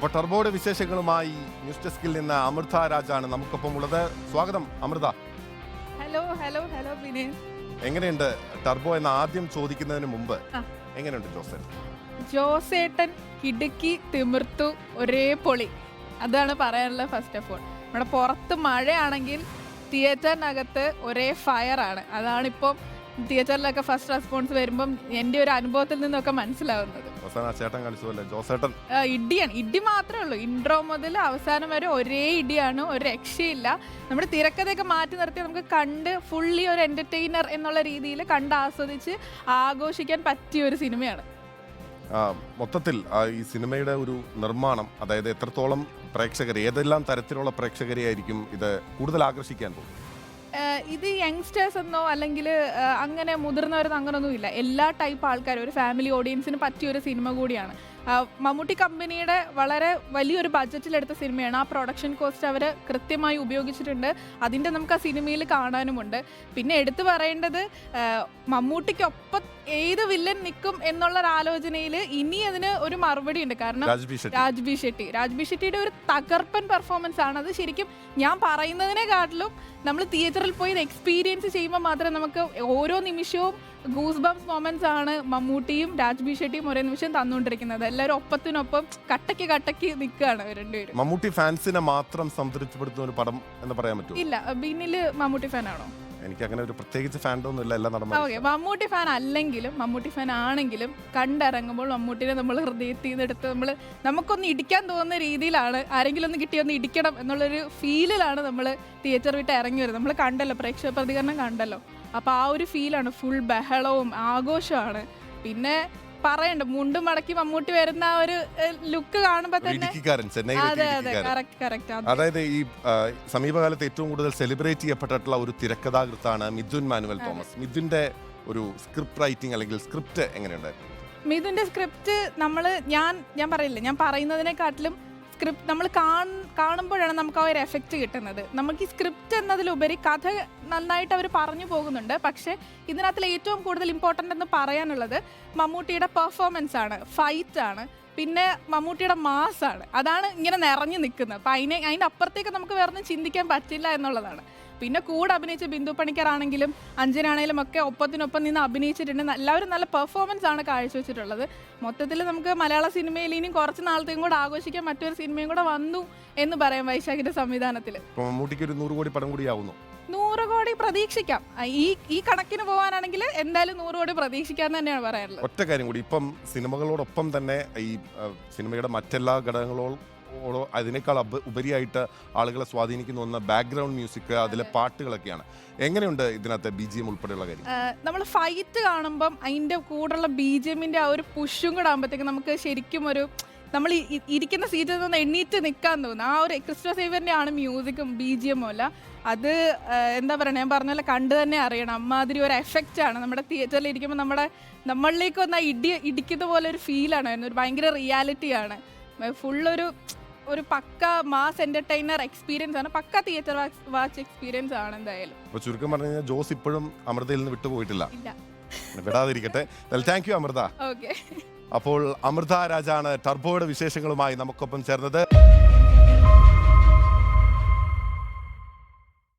അപ്പോൾ ടർബോയുടെ വിശേഷങ്ങളുമായി ന്യൂസ് ഡെസ്കിൽ നിന്ന് അമൃത രാജാണ് നമുക്കൊപ്പം ഉള്ളത്. സ്വാഗതം അമൃത. ഹലോ ഹലോ ഹലോ എങ്ങനെയുണ്ട് ടർബോ എന്ന് ആദ്യം ചോദിക്കുന്നതിന് മുമ്പ്. എങ്ങനെയുണ്ട് ജോസേട്ടൻ? ജോസേട്ടൻ കിടുക്കി തിമിർത്തു ഒരേ പൊളി. അതാണ് പറയാനുള്ളത് ഫസ്റ്റ് ഓഫ് ഓൾ നമ്മുടെ പുറത്ത് മഴയാണെങ്കിൽ തിയേറ്ററിനകത്ത് ഒരേ ഫയർ ആണ്. അതാണിപ്പം തിയേറ്ററിലൊക്കെ ഫസ്റ്റ് റെസ്പോൺസ് വരുമ്പം എന്റെ ഒരു അനുഭവത്തിൽ നിന്നൊക്കെ മനസ്സിലാവുന്നത്. അവസാനം ആ ചേട്ടൻ കളിച്ചതല്ലേ? ജോസേട്ടൻ. ആ, ഇടിയാണ്. ഇടി മാത്രമേ ഉള്ളൂ. ഇൻട്രോ മുതൽ അവസാനം വരെ ഒരേ ഇടിയാണ്. ഒരു രക്ഷയില്ല. നമ്മുടെ തിരക്കഥയൊക്കെ മാറ്റി നിർത്തി നമുക്ക് കണ്ട് ഫുള്ളി ഒരു എന്റർടൈനർ എന്നുള്ള രീതിയിൽ കണ്ട് ആസ്വദിച്ച് ആഘോഷിക്കാൻ പറ്റിയ ഒരു സിനിമയാണ്. ആ, മൊത്തത്തിൽ ആ, ഈ സിനിമയുടെ ഒരു നിർമ്മാണം അതായത് എത്രത്തോളം പ്രേക്ഷകർ ഏതെല്ലാം തരത്തിലുള്ള പ്രേക്ഷകരെ ആയിരിക്കും ഇത് കൂടുതൽ ആകർഷിക്കാൻ പോകും ഇത് യങ്സ്റ്റേഴ്സ് എന്നോ അല്ലെങ്കിൽ അങ്ങനെ മുതിർന്നവരെന്നോ അങ്ങനൊന്നും ഇല്ല എല്ലാ ടൈപ്പ് ആൾക്കാരും ഒരു ഫാമിലി ഓഡിയൻസിന് പറ്റിയ ഒരു സിനിമ കൂടിയാണ്. മമ്മൂട്ടി കമ്പനിയുടെ വളരെ വലിയൊരു ബഡ്ജറ്റിലെടുത്ത സിനിമയാണ് ആ പ്രൊഡക്ഷൻ കോസ്റ്റ് അവർ കൃത്യമായി ഉപയോഗിച്ചിട്ടുണ്ട്. അതിന്റെ നമുക്ക് ആ സിനിമയിൽ കാണാനുമുണ്ട്. പിന്നെ എടുത്തു പറയേണ്ടത് മമ്മൂട്ടിക്കൊപ്പം ഏത് വില്ലൻ നിൽക്കും എന്നുള്ള ഒരു ആലോചനയിൽ ഇനി അതിന് ഒരു മറുപടി ഉണ്ട്. കാരണം രാജ്ബി ഷെട്ടി. രാജ്ബി ഷെട്ടിയുടെ ഒരു തകർപ്പൻ പെർഫോമൻസ് ആണ്. അത് ശരിക്കും ഞാൻ പറയുന്നതിനെക്കാട്ടിലും നമ്മൾ തിയേറ്ററിൽ പോയി എക്സ്പീരിയൻസ് ചെയ്യുമ്പോൾ മാത്രമേ നമുക്ക് ഓരോ നിമിഷവും ഗൂസ് ബംസ് മൊമെന്റ്സ് ആണ് മമ്മൂട്ടിയും രാജ്ബി ഷെട്ടിയും ഒരേ നിമിഷം തന്നുകൊണ്ടിരിക്കുന്നത്. എല്ലാവരും ഒപ്പത്തിനൊപ്പം കട്ടയ്ക്ക് കട്ടയ്ക്ക് നിൽക്കുകയാണ് രണ്ടുപേരും. മമ്മൂട്ടി ഫാൻസിനെ മാത്രം സംതൃപ്തിപ്പെടുത്തുന്ന ഒരു പടം എന്ന് പറയാൻ പറ്റും ഇല്ല ബിന്നിൽ മമ്മൂട്ടി ഫാൻ ആണോ? എനിക്ക് അങ്ങനെ ഒരു പ്രത്യേകിച്ച് ഫാൻഡൊന്നും ഇല്ല എല്ലാ ഓക്കെ നടന്മാരും മമ്മൂട്ടി ഫാൻ അല്ലെങ്കിലും മമ്മൂട്ടി ഫാൻ ആണെങ്കിലും കണ്ടിറങ്ങുമ്പോൾ മമ്മൂട്ടിനെ നമ്മൾ ഹൃദയത്തിൽ നിന്ന് എടുത്ത് നമ്മൾ നമുക്കൊന്ന് ഇടിക്കാൻ തോന്നുന്ന രീതിയിലാണ് ആരെങ്കിലും ഒന്ന് കിട്ടിയൊന്ന് ഇടിക്കണം എന്നുള്ളൊരു ഫീലിലാണ് നമ്മൾ തിയേറ്റർ വിട്ട് ഇറങ്ങി വരുന്നത്. നമ്മൾ കണ്ടല്ലോ പ്രേക്ഷക പ്രതികരണം കണ്ടല്ലോ. അപ്പോൾ ആ ഒരു ഫീലാണ് ഫുൾ ബഹളവും ആഘോഷമാണ്. പിന്നെ പറയണ്ട മുണ്ടും മടക്കി മമ്മൂട്ടി വരുന്ന ആ ഒരു ലുക്ക് കാണുമ്പോൾ തന്നെ അതെ അതെ കറക്റ്റ് കറക്റ്റ് അതായത് ഈ സമീപകാലത്ത് ഏറ്റവും കൂടുതൽ സെലിബ്രേറ്റ് ചെയ്യപ്പെട്ടിട്ടുള്ള ഒരു തിരക്കഥാകൃത്താണ് മിഥുൻ മാനുവൽ തോമസ്. മിഥുന്റെ ഒരു സ്ക്രിപ്റ്റ് റൈറ്റിംഗ് അല്ലെങ്കിൽ സ്ക്രിപ്റ്റ് എങ്ങനെയുണ്ടായിരുന്നു മിഥുന്റെ സ്ക്രിപ്റ്റ് നമ്മൾ ഞാൻ ഞാൻ പറയില്ല. ഞാൻ പറയുന്നതിനെക്കാട്ടിലും സ്ക്രിപ്റ്റ് നമ്മൾ കാണുമ്പോഴാണ് നമുക്ക് ആ ഒരു എഫക്റ്റ് കിട്ടുന്നത്. നമുക്ക് ഈ സ്ക്രിപ്റ്റ് എന്നതിലുപരി കഥ നന്നായിട്ട് അവർ പറഞ്ഞു പോകുന്നുണ്ട്. പക്ഷേ ഇതിനകത്തിൽ ഏറ്റവും കൂടുതൽ ഇമ്പോർട്ടന്റ് എന്ന് പറയാനുള്ളത് മമ്മൂട്ടിയുടെ പെർഫോമൻസ് ആണ്. ഫൈറ്റ് ആണ്. പിന്നെ മമ്മൂട്ടിയുടെ മാസ് ആണ്. അതാണ് ഇങ്ങനെ നിറഞ്ഞു നിൽക്കുന്നത്. അപ്പം അതിനെ അതിന്റെ അപ്പുറത്തേക്ക് നമുക്ക് വേറെ ചിന്തിക്കാൻ പറ്റില്ല എന്നുള്ളതാണ്. പിന്നെ കൂടെ അഭിനയിച്ച ബിന്ദു പണിക്കറാണെങ്കിലും അഞ്ജനാണേലും ഒക്കെ ഒപ്പത്തിനൊപ്പം നിന്ന് അഭിനയിച്ചിട്ടുണ്ട്. എല്ലാവരും നല്ല പെർഫോമൻസ് ആണ് കാഴ്ചവെച്ചിട്ടുള്ളത്. മൊത്തത്തിൽ നമുക്ക് മലയാള സിനിമയിൽ ഇനിയും കുറച്ച് നാളത്തേക്കും കൂടെ ആഘോഷിക്കാൻ മറ്റൊരു സിനിമയും കൂടെ വന്നു എന്ന് പറയാം വൈശാഖിന്റെ സംവിധാനത്തിൽ ഇപ്പൊ മമ്മൂട്ടിക്ക് ഒരു നൂറ് കോടി പടം കൂടി ആവുന്നു. നൂറ് കോടി പ്രതീക്ഷിക്കാം. ഈ ഈ കണക്കിന് പോകാനാണെങ്കിൽ എന്തായാലും നൂറ് കോടി പ്രതീക്ഷിക്കാന്ന് തന്നെയാണ് പറയാനുള്ളത് ഒറ്റ കാര്യം കൂടി. ഇപ്പം സിനിമകളോടൊപ്പം തന്നെ ഈ സിനിമയുടെ മറ്റെല്ലാ ഘടകങ്ങളോ ഓടോ അതിനേക്കാൾ ഉപരിയായിട്ട് ആളുകളെ സ്വാധീനിക്കുന്ന ഒന്ന് ബാക്ക്ഗ്രൗണ്ട് മ്യൂസിക് അതിലെ പാട്ടുകളൊക്കെയാണ്. എങ്ങനെയുണ്ട് ഇതിനകത്ത് ബി ജി എം ഉൾപ്പെടെയുള്ള കാര്യം? നമ്മൾ ഫൈറ്റ് കാണുമ്പം അതിന്റെ കൂടെയുള്ള ബി ജി എമ്മിന്റെ ആ ഒരു പുഷും കൂടെ ആകുമ്പോഴത്തേക്ക് നമുക്ക് ശരിക്കും ഒരു നമ്മൾ ഇരിക്കുന്ന സീറ്റിൽ നിന്ന് എണ്ണീറ്റ് നിൽക്കാൻ തോന്നുന്നു ആ ഒരു ക്രിസ്റ്റോ സേവറിന്റെ ആണ് മ്യൂസിക്കും ബി ജി എമ്മും അല്ല. അത് എന്താ പറയുക ഞാൻ പറഞ്ഞ പോലെ കണ്ടു തന്നെ അറിയണം. അമ്മാതിരി ഒരു എഫക്റ്റ് ആണ്. നമ്മുടെ തിയേറ്ററിൽ ഇരിക്കുമ്പോൾ നമ്മുടെ നമ്മളിലേക്ക് വന്ന ഇടി ഇടിക്കുന്ന പോലെ ഒരു ഫീലാണ് ഒരു ഭയങ്കര റിയാലിറ്റിയാണ് ഫുള്ളൊരു ഒരു പക്ക മാസ് എന്റർടൈനർ എക്സ്പീരിയൻസ് ആണ്. പക്ക തിയേറ്റർ വാച്ച് എക്സ്പീരിയൻസ് ആണ് എന്തായാലും. അപ്പൊ ചുരുക്കം പറഞ്ഞു കഴിഞ്ഞാൽ ജോസ് ഇപ്പോഴും അമൃതയിൽ നിന്ന് വിട്ടുപോയിട്ടില്ല. ഇല്ല. വിടാതിരിക്കട്ടെ. Thank you Amrita. ഓക്കെ അപ്പോൾ അമൃത രാജാണ് ടർബോയുടെ വിശേഷങ്ങളുമായി നമുക്കൊപ്പം ചേർന്നത്.